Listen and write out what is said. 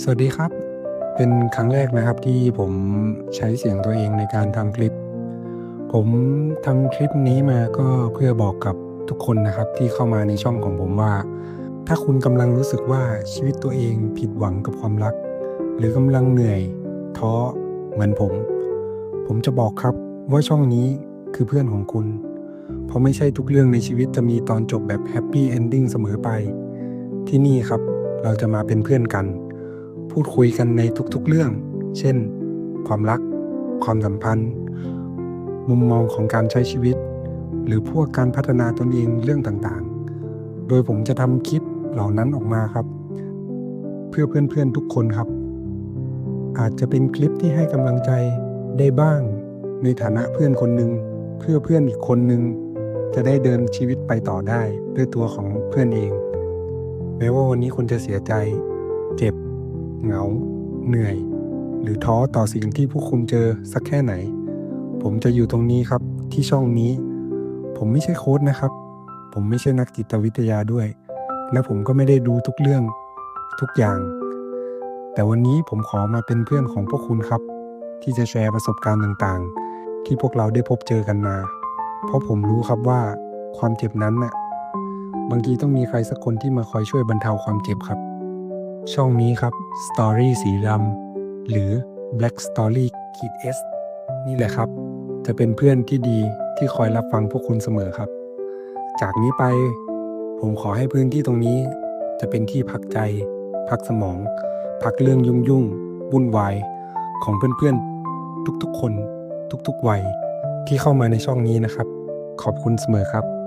สวัสดีครับ เป็นครั้งแรกนะครับที่ผมใช้เสียงตัวเองในการทำคลิป ผมทำคลิปนี้มาก็เพื่อบอกกับทุกคนนะครับที่เข้ามาในช่องของผมว่า ถ้าคุณกำลังรู้สึกว่าชีวิตตัวเองผิดหวังกับความรัก หรือกำลังเหนื่อยท้อเหมือนผม ผมจะบอกครับว่าช่องนี้คือเพื่อนของคุณ เพราะไม่ใช่ทุกเรื่องในชีวิตจะมีตอนจบแบบแฮปปี้เอนดิ้งเสมอไป ที่นี่ครับเราจะมาเป็นเพื่อนกัน พูดคุยกันในทุกๆเรื่อง เช่น ความรัก ความสัมพันธ์ มุมมองของการใช้ชีวิต หรือพวกการพัฒนาตนเองเรื่องต่างๆ โดยผมจะทำคลิปเหล่านั้นออกมาครับ เพื่อเพื่อนๆทุกคนครับ อาจจะเป็นคลิปที่ให้กำลังใจได้บ้าง ในฐานะเพื่อนคนหนึ่งเพื่อเพื่อนอีกคนหนึ่งจะได้เดินชีวิตไปต่อได้ด้วยตัวของเพื่อนเองแม้ว่าวันนี้คุณจะเสียใจ เจ็บ เหงา เหนื่อย หรือท้อต่อสิ่งที่พวกคุณเจอสักแค่ไหน ผมจะอยู่ตรงนี้ครับที่ช่องนี้ ผมไม่ใช่โค้ชนะครับ ผมไม่ใช่นักจิตวิทยาด้วย และผมก็ไม่ได้ดูทุกเรื่องทุกอย่าง แต่วันนี้ผมขอมาเป็นเพื่อนของพวกคุณครับ ที่จะแชร์ประสบการณ์ต่างๆ ที่พวกเราได้พบเจอกันมา เพราะผมรู้ครับว่าความเจ็บนั้นน่ะบางทีต้องมีใครสักคนที่มาคอยช่วยบรรเทาความเจ็บครับ ช่องนี้ครับ Story สีดำหรือ Black Story ขีด S นี่แหละครับ จะเป็นเพื่อนที่ดีที่คอยรับฟังพวกคุณเสมอครับ จากนี้ไป ผมขอให้พื้นที่ตรงนี้ จะเป็นที่พักใจ พักสมอง พักเรื่องยุ่งยุ่งวุ่นวายของเพื่อนๆ ทุกๆคน ทุกๆวัยที่เข้ามาในช่องนี้นะครับ ขอบคุณเสมอครับ